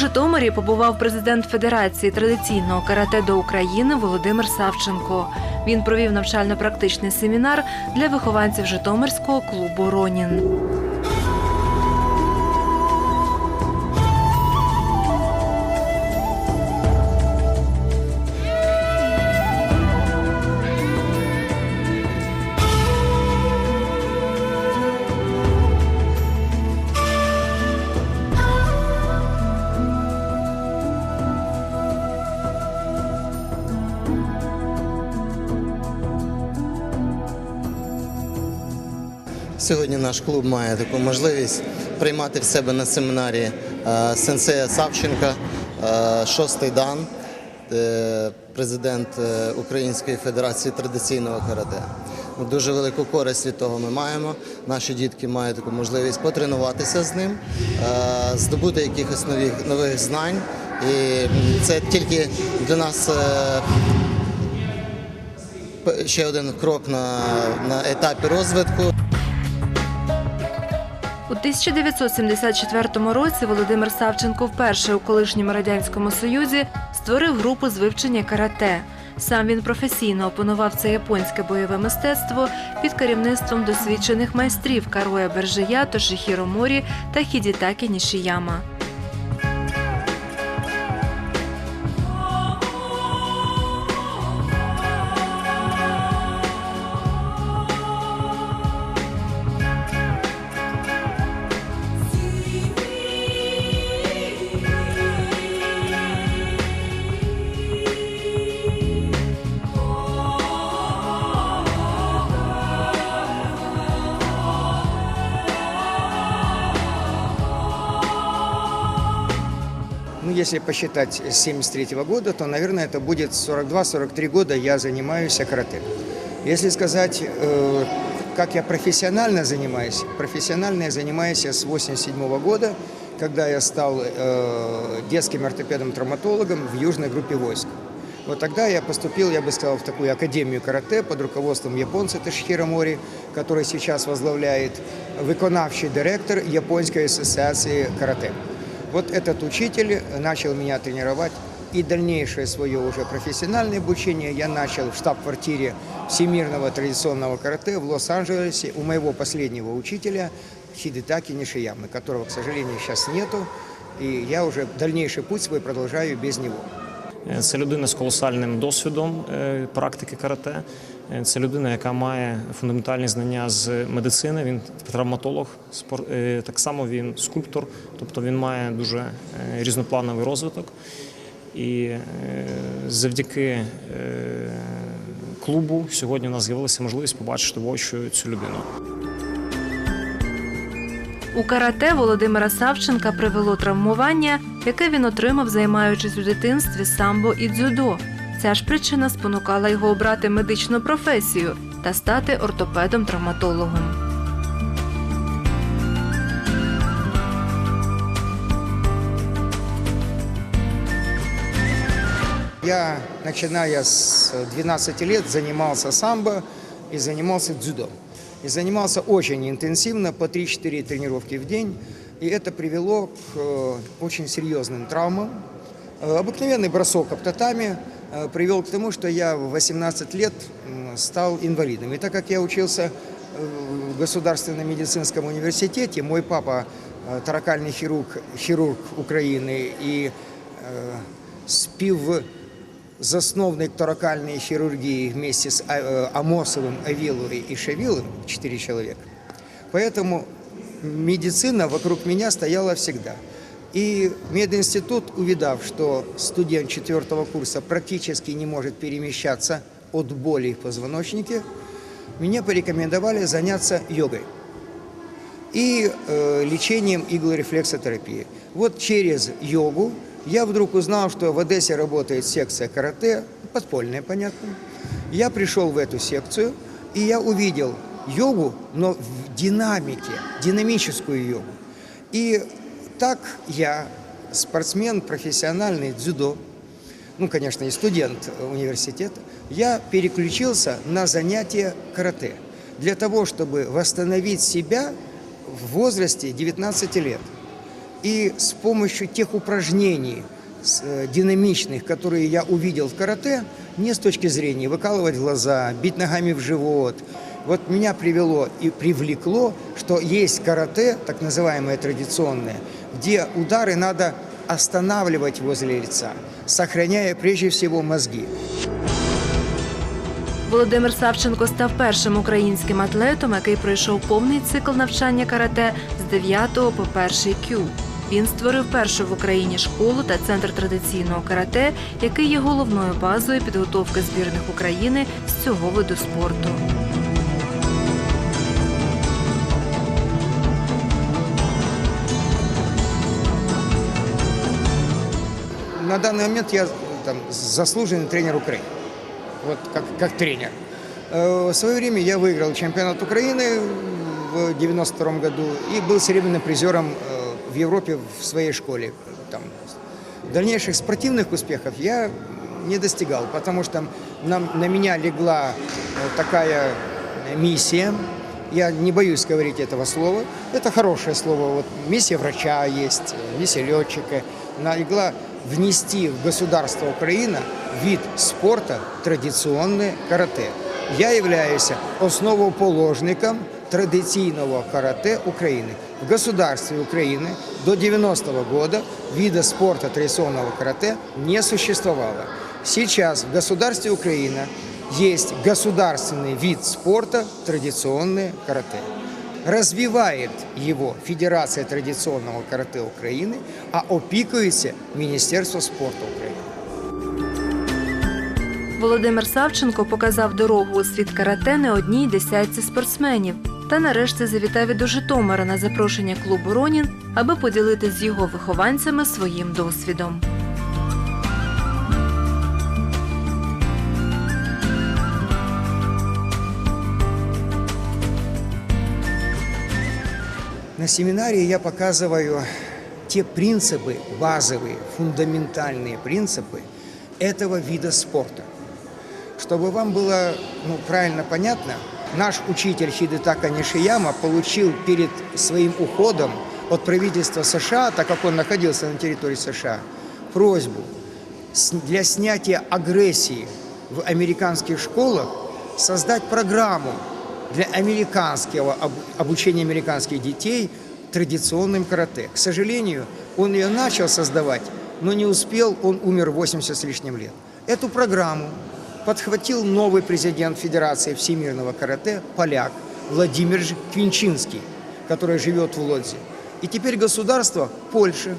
Житомирі побував президент Федерації традиційного карате до України Володимир Савченко. Він провів навчально-практичний семінар для вихованців Житомирського клубу Ронін. Сьогодні наш клуб має таку можливість приймати в себе на семінарі е, сенсея Савченка, е, шостий дан, е, президент Української Федерації традиційного карате. Дуже велику користь від того ми маємо. Наші дітки мають таку можливість потренуватися з ним, здобути якихось нових, нових знань. І це тільки для нас ще один крок на, на етапі розвитку. У 1974 році Володимир Савченко вперше у колишньому радянському союзі створив групу з вивчення карате. Сам він професійно опанував це японське бойове мистецтво під керівництвом досвідчених майстрів Кароя Бержия, Тошихіро Морі та Хідітакі Нішіяма. Если посчитать с 73 года, то, наверное, это будет 42-43 года я занимаюсь карате. Если сказать, э, как я профессионально занимаюсь, профессионально я занимаюсь с 87 года, когда я стал э, детским ортопедом-травматологом в южной группе войск. Вот тогда я поступил, я бы сказал, в такую академию карате под руководством японца Ташхира Мори, который сейчас возглавляет виконавчий директор Японской ассоциации карате. Вот этот учитель начал меня тренировать. И дальнейшее свое уже профессиональное обучение я начал в штаб-квартире Всемирного традиционного карате в Лос-Анджелесе у моего последнего учителя Хидетаки Нишиямы, которого, к сожалению, сейчас нету. И я уже дальнейший путь свой продолжаю без него. Е, Це людина з колосальним досвідом е, практики карате. Е, Це людина, яка має фундаментальні знання з медицини. Він травматолог, так само він скульптор, тобто він має дуже різноплановий розвиток. І завдяки клубу сьогодні у нас з'явилася можливість побачити воочию цю людину. У карате Володимира Савченка привело травмування, яке він отримав, займаючись у дитинстві самбо і дзюдо. Ця ж причина спонукала його обрати медичну професію та стати ортопедом-травматологом. Я, начиная с 12 лет, занимался самбо и занимался дзюдо. И занимался очень интенсивно, по 3-4 тренировки в день. И это привело к э, очень серьезным травмам. Э, Обыкновенный бросок об татами э, привел к тому, что я в 18 лет стал инвалидом. И так как я учился в Государственном медицинском университете, мой папа таракальный хирург, хирург Украины и спів засновник торакальной хирургии вместе с э, Амосовым, Авиловой и Шавиловым, четыре человека. Поэтому медицина вокруг меня стояла всегда. И мединститут, увидав, что студент четвертого курса практически не может перемещаться от боли в позвоночнике, мне порекомендовали заняться йогой и э, лечением иглорефлексотерапии. Вот через йогу я вдруг узнал, что в Одессе работает секция карате, подпольная, понятно. Я пришел в эту секцию, и я увидел йогу, но в динамике, динамическую йогу. И так я, спортсмен профессиональный дзюдо, ну, конечно, и студент университета, я переключился на занятия карате для того, чтобы восстановить себя в возрасте 19 лет. И с помощью тех упражнений с- э, динамичных, которые я увидел в карате, не с точки зрения выкалывать глаза, бить ногами в живот. Вот меня привело и привлекло, что есть карате, так называемое традиционное, где удары надо останавливать возле лица, сохраняя прежде всего мозги. Володимир Савченко став першим українським атлетом, який пройшов повний цикл навчання карате з 9 по 1 кю. Він створив першу в Україні школу та центр традиційного карате, який є головною базою підготовки збірних України з цього виду спорту. На данный момент я там, заслуженный тренер Украины. Вот как, как тренер. Э, В свое время я выиграл чемпионат Украины в 92 году и был серебряным призером э, в Европе в своей школе. Там. Дальнейших спортивных успехов я не достигал, потому что на, на меня легла э, такая миссия. Я не боюсь говорить этого слова. Это хорошее слово. Вот миссия врача есть, миссия летчика. Она внести в государство Украина вид спорта традиционное карате. Я являюсь основоположником традиционного карате Украины. В государстве Украины до 90 года вида спорта традиционного карате не существовало. Сейчас в государстве Украина есть государственный вид спорта традиционное карате. Развивает его Федерация традиционного карате Украины, а опікується Міністерство спорту України. Володимир Савченко показав дорогу у світ карате не одній десятці спортсменів. Та нарешті завітав і до Житомира на запрошення клубу Ронін, аби поділитися з його вихованцями своїм досвідом. На семинаре я показываю те принципы, базовые, фундаментальные принципы этого вида спорта. Чтобы вам было ну, правильно понятно, наш учитель Хидетака Нишияма получил перед своим уходом от правительства США, так как он находился на территории США, просьбу для снятия агрессии в американских школах создать программу для американского об- обучения американских детей традиционным карате. К сожалению, он ее начал создавать, но не успел, он умер в 80 с лишним лет. Эту программу подхватил новый президент Федерации всемирного карате, поляк Владимир Квинчинский, который живет в Лодзе. И теперь государство Польши,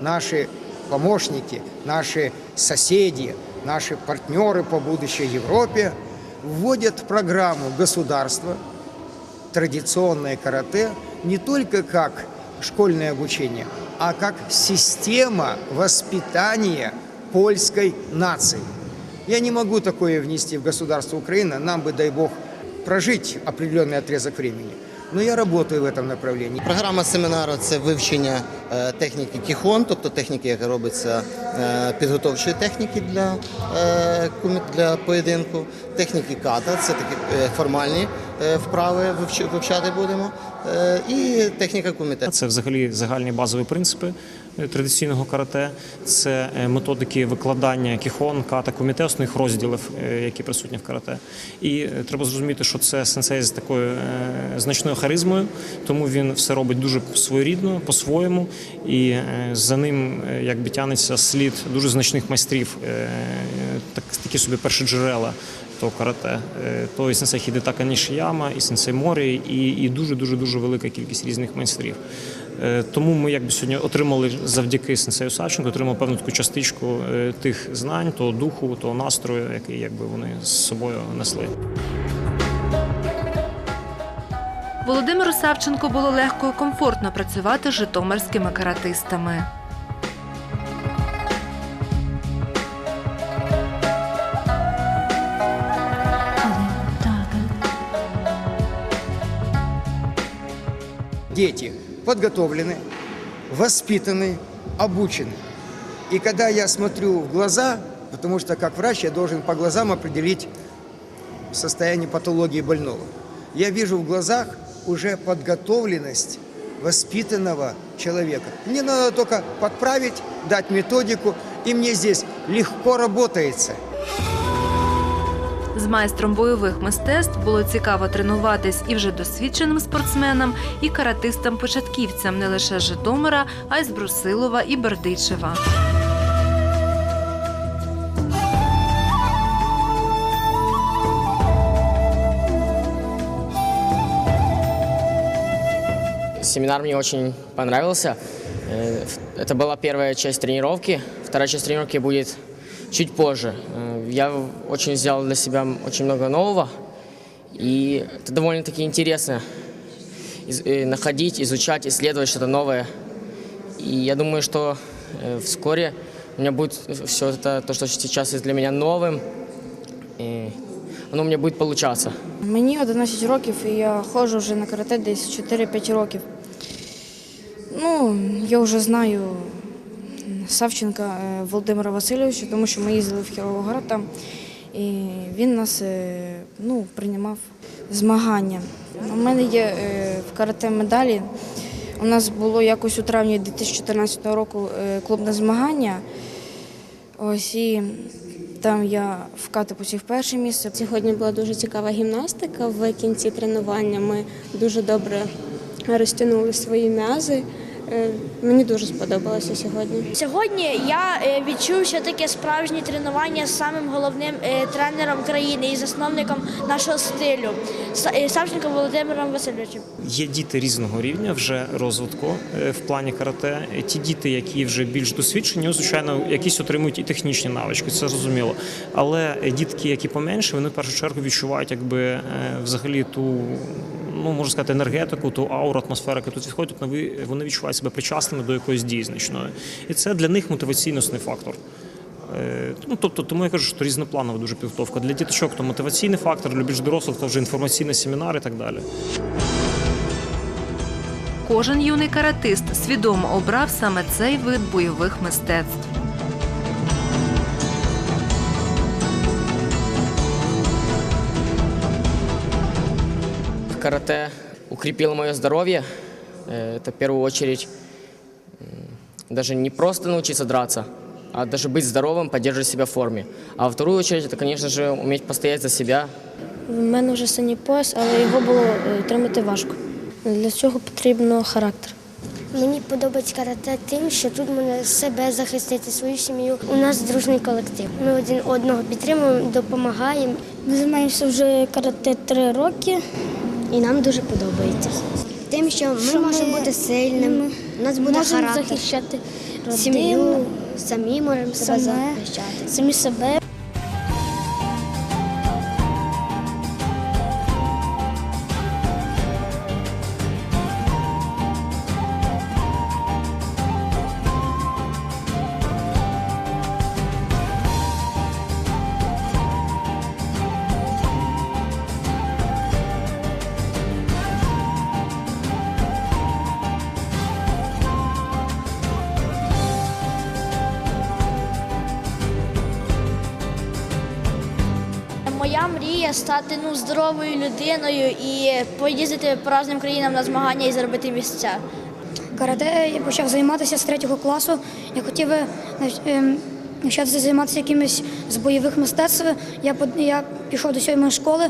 наши помощники, наши соседи, наши партнеры по будущей Европе вводят в программу государства традиционное карате не только как школьное обучение, а как система воспитания польской нации. Я не могу такое внести в государство Украины, нам бы, дай бог, прожить определенный отрезок времени. Но я работаю в этом направлении. Програма семінару це вивчення е, техніки кіхон, тобто техніки, яка робиться е, підготовчої техніки для, е, кумі- для поєдинку, техніки ката, це такі е, формальні е, вправи вивч- вивчати будемо, е, і техніка куміте. Це взагалі загальні базові принципи е, традиційного карате. Це е, методики викладання кіхон, ката, основних розділів, е, які присутні в карате. І е, треба зрозуміти, що це сенсей з такою значною харизмою, тому він все робить дуже своєрідно, по-своєму, і за ним якби тянеться слід дуже значних майстрів, так, такі собі перші джерела того карате. То і сенсей Хідетака Нішияма, і сенсей Морі, і дуже дуже дуже велика кількість різних майстрів. Е, Тому ми якби сьогодні отримали завдяки сенсею Савченко, отримали певну таку частичку е, тих знань, того духу, того настрою, який якби вони з собою несли. Володимиру Савченко було легко і комфортно працювати з житомирськими каратистами. Дети подготовлены, воспитаны, обучены. И когда я смотрю в глаза, потому что как врач я должен по глазам определить состояние патологии больного, я вижу в глазах уже подготовленность воспитанного человека. Мне надо только подправить, дать методику, и мне здесь легко работается. З майстром бойових мистецтв було цікаво тренуватись і вже досвідченим спортсменам, і каратистам-початківцям не лише з Житомира, а й з Брусилова і Бердичева. Семинар мне очень понравился. Э, Это была первая часть тренировки. Вторая часть тренировки будет чуть позже. Э, Я очень взял для себя очень много нового. И это довольно-таки интересно из- э, находить, изучать, исследовать что-то новое. И я думаю, что э, вскоре у меня будет все это, то, что сейчас есть для меня новым, и оно у меня будет получаться. Мені 11 років і я ходжу вже на карате десь 4-5 років. Ну, я вже знаю Савченка е, Володимира Васильовича, тому що ми їздили в Кіровоград там, і він нас е, ну, приймав змагання. У мене є е, в карате медалі. У нас було якось у травні 2014 року клубне змагання. Ось і там я в кати посів перше місце. Сьогодні була дуже цікава гімнастика. В кінці тренування ми дуже добре розтягнули свої м'язи. Е, Мені дуже сподобалося сьогодні. Сьогодні я е, відчув, що таке справжнє тренування з самим головним е, тренером країни і засновником нашого стилю Савченко Володимиром Васильовичем. Є діти різного рівня вже розвитку в плані карате. Ті діти, які вже більш досвідчені, звичайно, якісь отримують і технічні навички, це зрозуміло. Але дітки, які поменше, вони в першу чергу відчувають якби взагалі ту. Ну, можна сказати, енергетику, ту ауру, атмосферу, яка тут відходить, вони вони відчувають себе причасними до якоїсь дії значної. І це для них мотиваційний фактор. Е, Ну, тобто, тому я кажу, що різнопланова дуже підготовка. Для діточок то мотиваційний фактор, для більш дорослих то вже інформаційний семінар і так далі. Кожен юний каратист свідомо обрав саме цей вид бойових мистецтв. Карате укрепило мое здоровье. Э, Это в первую очередь м, даже не просто научиться драться, а даже быть здоровым, поддерживать себя в форме. А во вторую очередь это, конечно же, уметь постоять за себя, В мене вже синій пояс, але його було е, тримати важко. Для цього потрібно характер. Мені подобається карате тим, що тут можна себе захистити, свою сім'ю. У нас дружний колектив. Ми один одного підтримуємо, допомагаємо. Ми займаємося вже карате три роки. І нам дуже подобається. Тим, що ми Що ми- можемо бути сильними, у нас буде Можемо характер, захищати сім'ю, самі можемо себе захищати. самі себе. Мрія стати ну, здоровою людиною і поїздити по різним країнам на змагання і заробити місця. Карате я почав займатися з третього класу. Я хотів е, ем, навчатися займатися якимось з бойових мистецтв. Я, я пішов до сьомої школи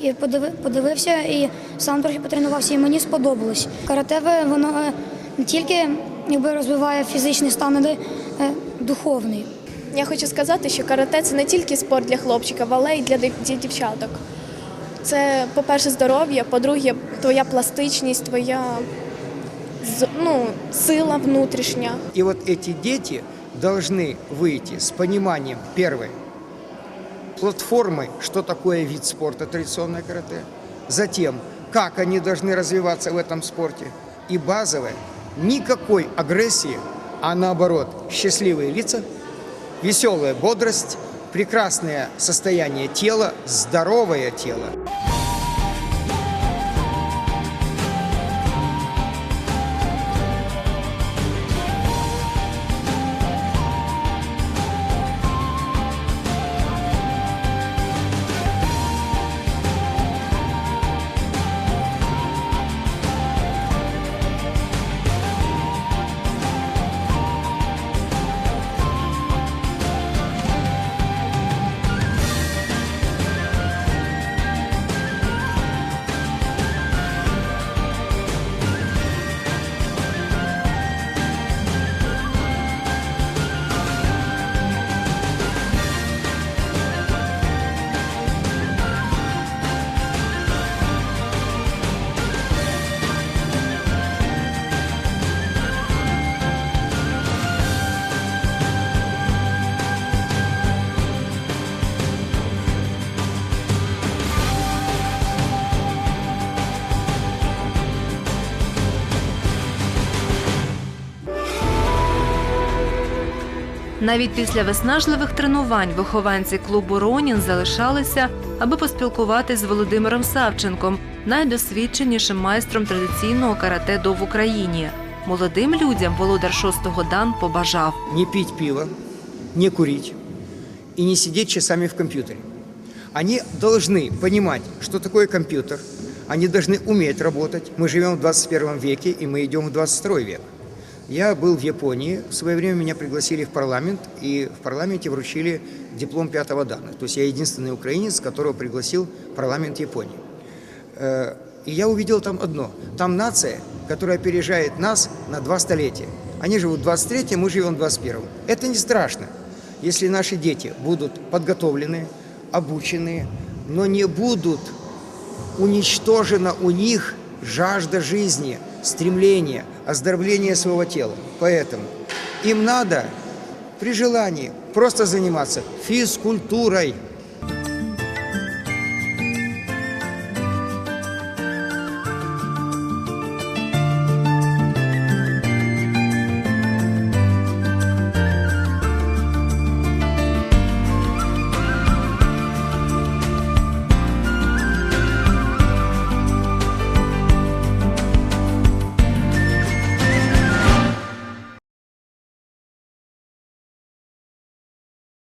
і подиви- подивився, і сам трохи потренувався, і мені сподобалось. Каратеве воно е, не тільки якби, розвиває фізичний стан, але е, духовний. Я хочу сказати, що карате це не тільки спорт для хлопчиків, але й для дів- для дівчаток. Це, по-перше, здоров'я, по-друге, твоя пластичність, твоя з- ну, сила внутрішня. И вот эти дети должны выйти с пониманием, первое, платформы, что такое вид спорта традиционное карате, затем, как они должны развиваться в этом спорте, и базовое, никакой агрессии, а наоборот, счастливые лица, веселая бодрость, прекрасное состояние тела, здоровое тело. Навіть після виснажливих тренувань вихованці клубу Ронін залишалися, аби поспілкуватись з Володимиром Савченком, найдосвідченішим майстром традиційного карате-до в Україні. Молодим людям володар шостого дан побажав. не пить пиво, не курить и не сидеть часами в компьютере. Они должны понимать, что такое компьютер, они должны уметь работать. Мы живем в 21 веке, и мы идем в 22 век. Я был в Японии, в свое время меня пригласили в парламент, и в парламенте вручили диплом пятого дана. То есть я единственный украинец, которого пригласил парламент Японии. Э, И я увидел там одно. Там нация, которая опережает нас на два столетия. Они живут в 23-м, мы живем в 21-м. Это не страшно, если наши дети будут подготовлены, обучены, но не будут уничтожена у них жажда жизни, стремление, оздоровление своего тела. Поэтому им надо при желании просто заниматься физкультурой –